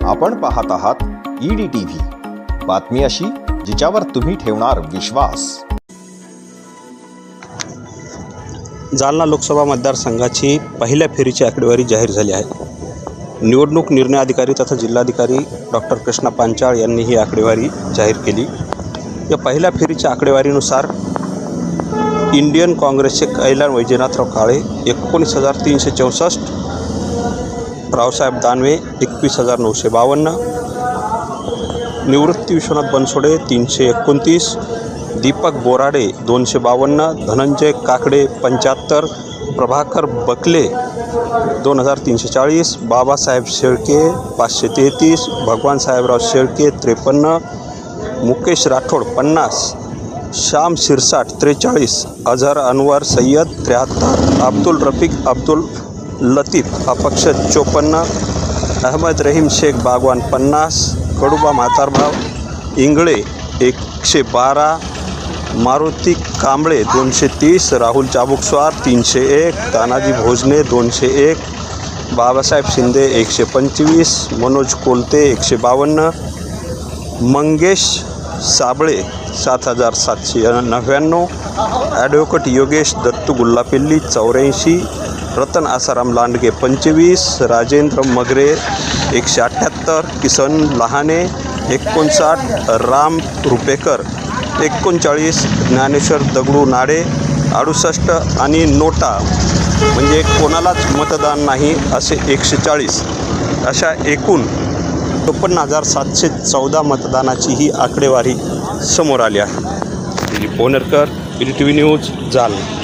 आपण पाहत आहात ईडी टीव्ही बातमी अशी जिच्यावर तुम्ही ठेवणार विश्वास. जालना लोकसभा मतदारसंघाची पहिल्या फेरीची आकडेवारी जाहीर झाली आहे. निवडणूक निर्णय अधिकारी तथा जिल्हाधिकारी डॉक्टर कृष्णा पांचाळ यांनी ही आकडेवारी जाहीर केली. या पहिल्या फेरीच्या आकडेवारीनुसार इंडियन काँग्रेसचे कैलान वैजनाथराव काळे एकोणीस हजार तीनशे चौसष्ट रावसाहेब दानवे एकवीस हजार नऊशे बावन्न. निवृत्ती विश्वनाथ बनसोडे तीनशे एकोणतीस. दीपक बोराडे दोनशे बावन्न. धनंजय काकडे पंच्याहत्तर. प्रभाकर बकले दोन हजार तीनशे चाळीस. बाबासाहेब शेळके पाचशे तेहतीस. भगवान साहेबराव शेळके त्रेपन्न. मुकेश राठोड पन्नास. श्याम शिरसाट त्रेचाळीस. अझहर अनवर सय्यद त्र्याहत्तर. अब्दुल रफिक अब्दुल लतीफ अपक्ष चोपन्न अहमद रहीम शेख बागवान पन्नास कडुबा म्हातारभाव इंगळे एकशे बारा मारुती कांबळे दोनशे तीस राहुल चाबुकस्वार तीनशे एक तानाजी भोजने दोनशे एक बाबासाहेब शिंदे एकशे पंचवीस मनोज कोलते एकशे बावन्न मंगेश साबळे सात हजार सातशे नव्याण्णव ॲडव्होकेट योगेश दत्तू गुल्लापिल्ली चौऱ्याऐंशी रतन आसाराम लांडगे पंचवीस राजेंद्र मगरे एकशे अठ्ठ्याहत्तर किसन लहाने एकोणसाठ राम रुपेकर एकोणचाळीस ज्ञानेश्वर दगडू नाडे अडुसष्ट आणि नोटा. म्हणजे कोणालाच मतदान नाही असे एकशे चाळीस अशा एकूण चोपन्न हजार सातशे चौदा मतदानाची ही आकडेवारी समोर आली आहे. Dilip Pohnarkar T V news Jalna.